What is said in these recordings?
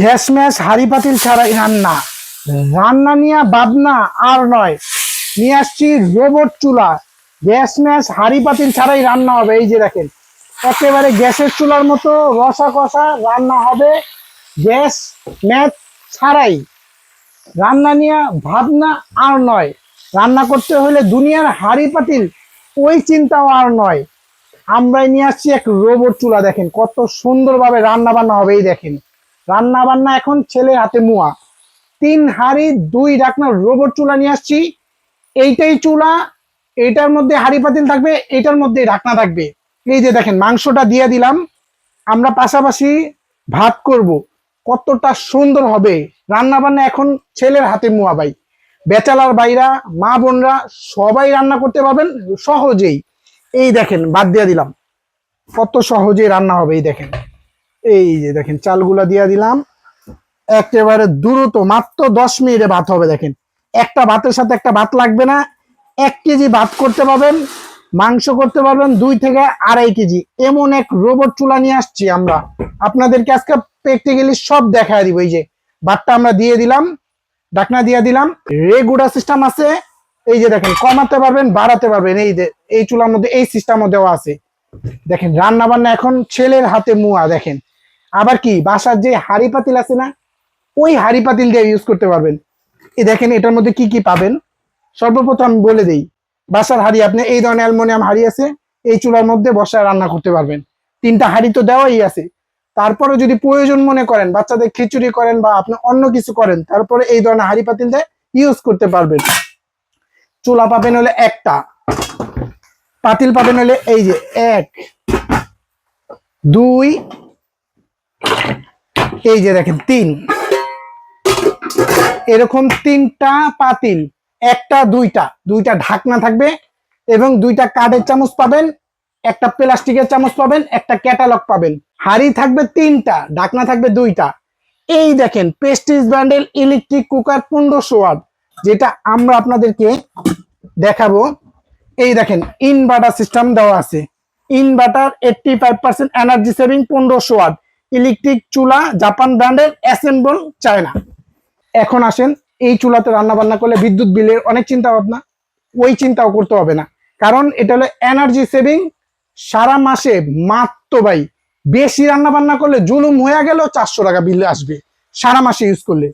Gas হাড়ি পাতিল ছাড়াই রান্না। রান্না নিয়ে ভাবনা আর নয়। নিয়ে আসছি রোবট চুলা। গ্যাস হাড়ি পাতিল ছাড়াই রান্না হবে। এই যে দেখেন, একেবারে গ্যাসের চুলার মতো রসা কষা রান্না হবে গ্যাস ম্যাচ ছাড়াই। রান্না নিয়ে ভাবনা আর নয়। রান্না করতে হলে দুনিয়ার হাড়ি পাতিল, ওই চিন্তাও আর নয়। আমরাই নিয়ে আসছি এক রোবট চুলা, দেখেন কত সুন্দরভাবে রান্না বান্না হবে, এই দেখেন। রান্না বান্না এখন ছেলে হাতে মুয়া। তিন হাড়ি, দুই ডাকনা রোবট চুলা নিয়ে আসছি। এইটাই চুলা, এটার মধ্যে হাড়ি পাতিল থাকবে, এটার মধ্যে ঢাকনা থাকবে। এই যে দেখেন, মাংসটা দিয়ে দিলাম। আমরা পাশাপাশি ভাত করব। কতটা সুন্দর হবে। রান্না বান্না এখন ছেলের হাতে মুয়া ভাই। বেচালার বাইরা মা বোনরা সবাই রান্না করতে পারবেন সহজেই। এই দেখেন, বাদ দিয়ে দিলাম। কত সহজেই রান্না হবে, এই দেখেন। এই যে দেখেন, চালগুলা দিয়ে দিলাম। একেবারে দ্রুত মাত্র দশ মিনিটে ভাত হবে, দেখেন। একটা ভাতের সাথে একটা ভাত লাগবে না। এক কেজি ভাত করতে পারবেন, মাংস করতে পারবেন দুই থেকে আড়াই কেজি। এমন এক রোবট চুলা নিয়ে আসছি আমরা। আপনাদেরকে আজকে প্র্যাকটিক্যালি সব দেখা দিব। এই যে ভাতটা আমরা দিয়ে দিলাম, ডাকনা দিয়ে দিলাম। রেগুডা সিস্টেম আছে। এই যে দেখেন, কমাতে পারবেন, বাড়াতে পারবেন। এই এই চুলার মধ্যে, এই সিস্টেমও দেওয়া আছে। দেখেন রান্না বান্না এখন ছেলের হাতে মুয়া, দেখেন। আবার কি, বাসার যে হাড়ি পাতিল আছে না, ওই হাড়ি পাতিল দিয়ে ইউজ করতে পারবেন। এই দেখেন, এটার মধ্যে কি কি পাবেন? সর্বপ্রথম বলে দেই, বাসার হাড়ি, আপনি এই ধরনের অ্যালমোনিয়াম হাড়ি আছে, এই চুলার মধ্যে বসায় রান্না করতে পারবেন। তিনটা হাড়ি তো দেওয়াই আছে। তারপরে যদি প্রয়োজন মনে করেন, বাচ্চাদের খিচুড়ি করেন বা আপনি অন্য কিছু করেন, তারপরে এই ধরনের হাড়ি পাতিল দিয়ে ইউজ করতে পারবেন। চুলা পাবেন হলে একটা, পাতিল পাবেন হলে এই যে এক, দুই এই যে দেখেন, তিন। এরকম তিনটা পাতিল, একটা, দুইটা। দুইটা ঢাকনা থাকবে এবং দুইটা কাঠের চামচ পাবেন, একটা প্লাস্টিকের চামচ পাবেন, একটা ক্যাটালগ পাবেন। হাড়ি থাকবে তিনটা, ঢাকনা থাকবে দুইটা। এই দেখেন পেস্টিজ ব্র্যান্ডের ইলেকট্রিক কুকার পনেরোশো ওয়াট, যেটা আমরা আপনাদেরকে দেখাবো। এই দেখেন ইনভার্টার সিস্টেম দেওয়া আছে। Inverter eighty five percent energy saving পনেরোশো ওয়াট। ইলেকট্রিক চুলা জাপান ব্র্যান্ডের অ্যাসেম্বল চায়না। এখন আসেন, এই চুলাতে রান্না বান্না করলে বিদ্যুৎ বিলের অনেক চিন্তা ভাবনা ওই চিন্তাও করতে হবে না। কারণ এটা হলো এনার্জি সেভিং সারা মাসে মাত্র ভাই, বেশি রান্না বান্না করলে জুলুম হয়ে গেল, চারশো টাকা বিল আসবে। সারা মাসে ইউজ করলে।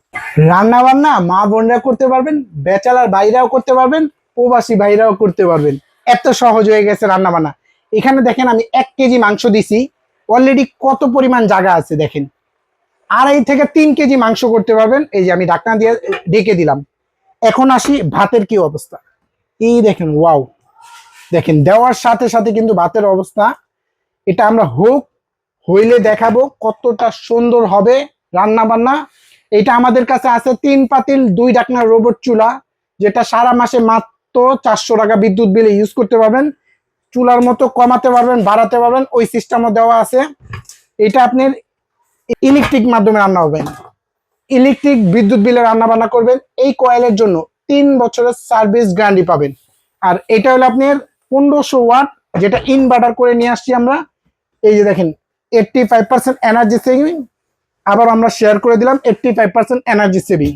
রান্না বান্না মা বোনরা করতে পারবেন বেচালার বাইরাও করতে পারবেন, প্রবাসী ভাইরাও করতে পারবেন। এত সহজ হয়ে গেছে রান্না বান্না এখানে দেখেন আমি এক কেজি মাংস দিছি অলরেডি কত পরিমাণ জায়গা আছে দেখেন। আড়াই থেকে তিন কেজি মাংস করতে পারবেন। এই যে আমি ঢাকনা দিয়ে ডেকে দিলাম। এখন আসি ভাতের কি অবস্থা। এই দেখেন ওয়াও দেখেন, দেওয়ার সাথে সাথে কিন্তু ভাতের অবস্থা। এটা আমরা হোক, হইলে দেখাবো কতটা সুন্দর হবে রান্না বান্না এটা আমাদের কাছে আছে তিন পাতিল, দুই ডাকনা রোবট চুলা, যেটা সারা মাসে মাত্র চারশো টাকা বিদ্যুৎ বিলে ইউজ করতে পারবেন। চুলার মতো কমাতে পারবেন, বাড়াতে পারবেন, ওই সিস্টেমও দেওয়া আছে। এটা আপনার ইলেকট্রিক মাধ্যমে রান্না হবে। ইলেকট্রিক বিদ্যুৎ বিলে রান্না বান্না করবেন, এই কয়েলের জন্য তিন বছরের সার্ভিস গ্যারান্টি পাবেন। আর এটা হলো আপনার পনেরোশো ওয়াট যেটা ইনভার্টার করে নিয়ে আসছি আমরা। এই যে দেখেন eighty five percent energy saving আবার আমরা শেয়ার করে দিলাম eighty five percent energy saving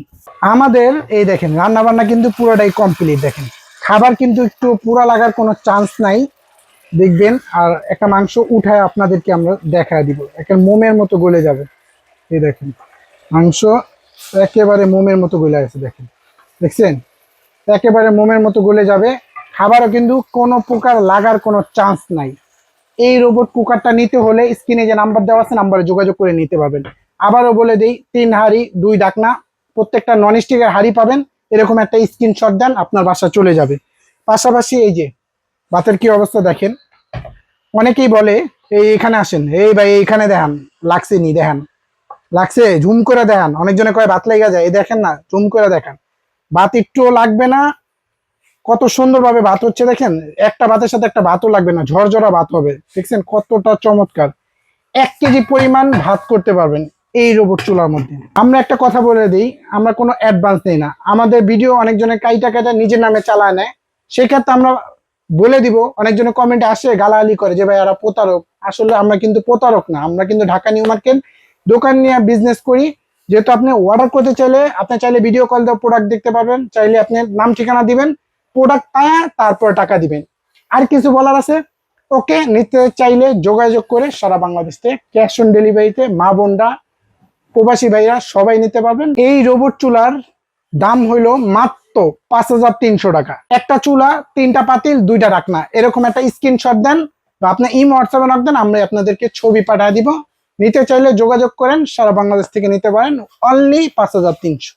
আমাদের এই দেখেন, রান্নাবান্না কিন্তু পুরোটাই কমপ্লিট দেখেন। খাবার কিন্তু একটু পুরা লাগার কোনো চান্স নাই। দেখবেন, আর একটা মাংস উঠায় আপনাদেরকে আমরা দেখা দিব। একটা মোমের মতো গলে যাবে। এই দেখেন, মাংস একেবারে মোমের মতো গলে আছে, দেখেন। দেখছেন? একেবারে মোমের মতো গলে যাবে। খাবারও কিন্তু কোনো প্রকার লাগার কোনো চান্স নাই। এই রোবট কুকারটা নিতে হলে স্ক্রিনে যে নাম্বার দেওয়া আছে নাম্বারে যোগাযোগ করে নিতে পারবেন। আবারও বলে দিই, তিন হাড়ি, দুই ডাকনা, প্রত্যেকটা নন স্টিকের হাড়ি পাবেন। এরকম একটা স্ক্রিনশট দেন, আপনার বাসা চলে যাবে। পাশাপাশি এই যে ভাতের কি অবস্থা দেখেন? অনেকেই বলে, এই এখানে আসেন, এই ভাই এইখানে দেখান, লাগছে নি, দেখান। লাগছে, জুম করে দেখান। অনেকজনে কয়, বাত লেগে যায়, এই দেখেন না, জুম করে দেখান। বাত একটুও লাগবে না, কত সুন্দরভাবে ভাত হচ্ছে দেখেন, একটা ভাতের সাথে একটা ভাতও লাগবে না, ঝরঝরা ভাত হবে, দেখছেন কতটা চমৎকার। এক কেজি পরিমাণ ভাত করতে পারবেন এই রোবট চুলার মধ্যে। আমরা একটা কথা বলে দিই, আমরা কোনো অ্যাডভান্স নেই না। আমাদের ভিডিও অনেকজনের কাইটা কাইটা নিজের নামে চালায় নেয়। সেক্ষেত্রে আমরা বলে দিব। অনেকজনে কমেন্টে আসে, গালাগালি করে যে, ভাই, এরা প্রতারক। আসলে আমরা কিন্তু প্রতারক না। আমরা কিন্তু ঢাকা নিউ মার্কেট দোকান নিয়ে বিজনেস করি। যেহেতু আপনি অর্ডার করতে চাইলে, আপনি চাইলে ভিডিও কল দিয়ে প্রোডাক্ট দেখতে পাবেন চাইলে আপনি নাম, ঠিকানা দিবেন প্রোডাক্ট পায়া, তারপর টাকা দিবেন। আর কিছু বলার আছে? ওকে, নিতে চাইলে যোগাযোগ করে সারা বাংলাদেশ থেকে ক্যাশ অন ডেলিভারিতে মা, বোনরা, প্রবাসী ভাইরা সবাই নিতে পারবেন। এই রোবট চুলার দাম হইল মাত্র পাঁচ হাজার তিনশো টাকা। একটা চুলা, তিনটা পাতিল, দুইটা রাখনা। এরকম একটা স্ক্রিনশট দেন বা আপনি ইম হোয়াটসঅ্যাপে নক দেন, আমরা আপনাদেরকে ছবি পাঠিয়ে দিব। নিতে চাইলে যোগাযোগ করেন, সারা বাংলাদেশ থেকে নিতে পারেন। অনলি পাঁচ হাজার তিনশো।